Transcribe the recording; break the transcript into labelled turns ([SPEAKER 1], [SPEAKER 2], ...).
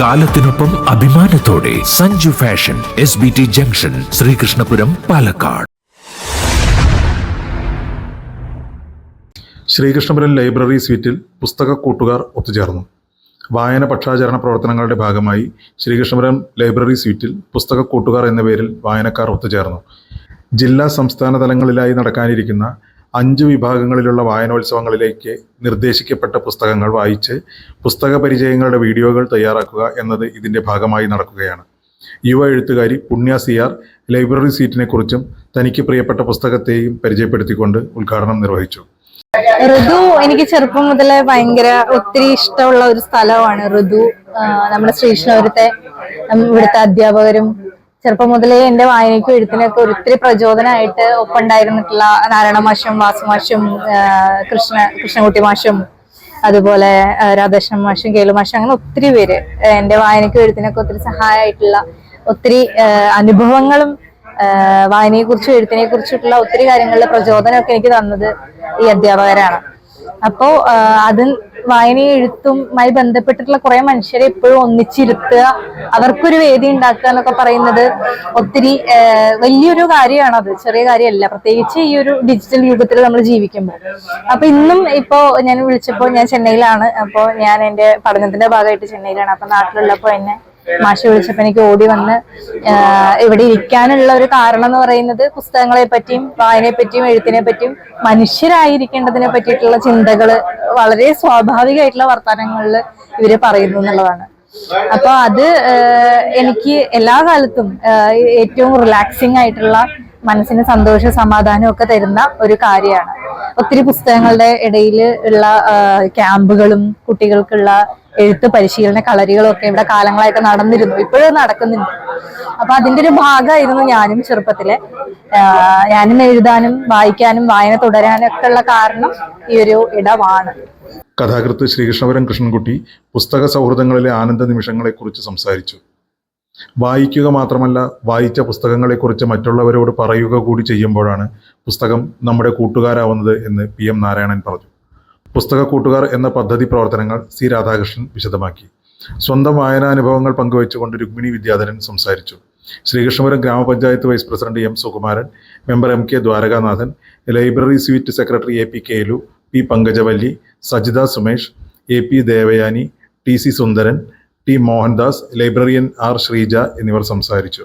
[SPEAKER 1] കാലത്തിനൊപ്പം അഭിമാനത്തോടെ Sanju fashion S B T junction Sreekrishnapuram Palakkad.
[SPEAKER 2] Sreekrishnapuram library സ്വീറ്റിൽ പുസ്തക കൂട്ടുകാർ ഒത്തുചേർന്നു. വായന പക്ഷാചരണ പ്രവർത്തനങ്ങളുടെ ഭാഗമായി ശ്രീകൃഷ്ണപുരം ലൈബ്രറി സ്വീറ്റിൽ പുസ്തക കൂട്ടുകാർ എന്ന പേരിൽ വായനക്കാർ ഒത്തുചേർന്നു. ജില്ലാ സംസ്ഥാന തലങ്ങളിലായി നടക്കാനിരിക്കുന്ന അഞ്ച് വിഭാഗങ്ങളിലുള്ള വായനോത്സവങ്ങളിലേക്ക് നിർദ്ദേശിക്കപ്പെട്ട പുസ്തകങ്ങൾ വായിച്ച് പുസ്തക പരിചയങ്ങളുടെ വീഡിയോകൾ തയ്യാറാക്കുക എന്നത് ഇതിന്റെ ഭാഗമായി നടക്കുകയാണ്. യുവ എഴുത്തുകാരി പുണ്യ സിയാർ ലൈബ്രറി സീറ്റിനെക്കുറിച്ചും തനിക്ക് പ്രിയപ്പെട്ട പുസ്തകത്തെയും പരിചയപ്പെടുത്തിക്കൊണ്ട് ഉദ്ഘാടനം നിർവഹിച്ചു.
[SPEAKER 3] ഋതു എനിക്ക് ചെറുപ്പം മുതലേ ഭയങ്കര ഒത്തിരി ഇഷ്ടമുള്ള ഒരു സ്ഥലമാണ് ഋതു. നമ്മുടെ ശ്രീകൃഷ്ണപുരത്തെ ഇവിടുത്തെ അധ്യാപകരും ചെറുപ്പം മുതലേ എന്റെ വായനയ്ക്കും എഴുത്തിനൊക്കെ ഒത്തിരി പ്രചോദനമായിട്ട് ഒപ്പുണ്ടായിരുന്നിട്ടുള്ള നാരായണ മാഷും വാസുമാഷും കൃഷ്ണ കൃഷ്ണകുട്ടി മാഷും അതുപോലെ രാധാകൃഷ്ണൻ മാഷും കേളു മാഷും അങ്ങനെ ഒത്തിരി പേര് എന്റെ വായനയ്ക്കും എഴുത്തിനൊക്കെ ഒത്തിരി സഹായമായിട്ടുള്ള ഒത്തിരി അനുഭവങ്ങളും വായനയെ കുറിച്ചും എഴുത്തിനെ കുറിച്ചിട്ടുള്ള ഒത്തിരി കാര്യങ്ങളിലെ പ്രചോദനമൊക്കെ എനിക്ക് തന്നത് ഈ അധ്യാപകരാണ്. അപ്പോ ആ, അത് വായനയും എഴുത്തുമായി ബന്ധപ്പെട്ടിട്ടുള്ള കുറെ മനുഷ്യരെ എപ്പോഴും ഒന്നിച്ചിരുത്തുക അവർക്കൊരു വേദി ഉണ്ടാക്കുക എന്നൊക്കെ പറയുന്നത് ഒത്തിരി വലിയൊരു കാര്യമാണ് അത് ചെറിയ കാര്യമല്ല. പ്രത്യേകിച്ച് ഈ ഒരു ഡിജിറ്റൽ യുഗത്തിൽ നമ്മൾ ജീവിക്കുമ്പോൾ. അപ്പൊ ഇന്നും ഇപ്പോ ഞാൻ വിളിച്ചപ്പോൾ ഞാൻ ചെന്നൈയിലാണ്. അപ്പോൾ ഞാൻ എന്റെ പഠനത്തിന്റെ ഭാഗമായിട്ട് ചെന്നൈയിലാണ്. അപ്പൊ നാട്ടിലുള്ളപ്പോ എന്നെ മാഷി വിളിച്ചപ്പോ എനിക്ക് ഓടി വന്ന് ഇവിടെ ഇരിക്കാനുള്ള ഒരു കാരണം എന്ന് പറയുന്നത് പുസ്തകങ്ങളെ പറ്റിയും വായനയെ പറ്റിയും എഴുത്തിനെ പറ്റിയും മനുഷ്യരായിരിക്കേണ്ടതിനെ പറ്റിയിട്ടുള്ള ചിന്തകൾ വളരെ സ്വാഭാവികമായിട്ടുള്ള വർത്തമാനങ്ങളിൽ ഇവർ പറയുന്നു എന്നുള്ളതാണ്. അപ്പൊ അത് എനിക്ക് എല്ലാ കാലത്തും ഏറ്റവും റിലാക്സിങ് ആയിട്ടുള്ള മനസ്സിന് സന്തോഷ സമാധാനം ഒക്കെ തരുന്ന ഒരു കാര്യമാണ്. ഒത്തിരി പുസ്തകങ്ങളുടെ ഇടയിൽ ഉള്ള ക്യാമ്പുകളും കുട്ടികൾക്കുള്ള എഴുത്ത് പരിശീലന കളരികളും ഒക്കെ ഇവിടെ കാലങ്ങളായിട്ട് നടന്നിരുന്നു. ഇപ്പോഴും നടക്കുന്നുണ്ട്. അപ്പൊ അതിന്റെ ഒരു ഭാഗമായിരുന്നു ഞാനും ചെറുപ്പത്തിലെ. ഞാനും എഴുതാനും വായിക്കാനും വായന തുടരാനും ഒക്കെ ഉള്ള കാരണം ഈ ഒരു ഇടമാണ്.
[SPEAKER 2] കഥാകൃത്ത് ശ്രീകൃഷ്ണപുരം കൃഷ്ണൻകുട്ടി പുസ്തക സൗഹൃദങ്ങളിലെ ആനന്ദ നിമിഷങ്ങളെ കുറിച്ച് സംസാരിച്ചു. വായിക്കുക മാത്രമല്ല വായിച്ച പുസ്തകങ്ങളെക്കുറിച്ച് മറ്റുള്ളവരോട് പറയുക കൂടി ചെയ്യുമ്പോഴാണ് പുസ്തകം നമ്മുടെ കൂട്ടുകാരാവുന്നത് എന്ന് പി എം നാരായണൻ പറഞ്ഞു. പുസ്തക കൂട്ടുകാർ എന്ന പദ്ധതി പ്രവർത്തനങ്ങൾ സി രാധാകൃഷ്ണൻ വിശദമാക്കി. സ്വന്തം വായനാനുഭവങ്ങൾ പങ്കുവച്ചുകൊണ്ട് രുക്മിണി വിദ്യാധരൻ സംസാരിച്ചു. Sreekrishnapuram Gramapanchayat vice president M Sukumaran member M K Dwarakanathan library suite secretary A P Kelu P Pankajavalli Sajitha Sumesh A P Devayani T C Sundaran T Mohandas librarian R Sreeja എന്നിവർ സംസാരിച്ചു.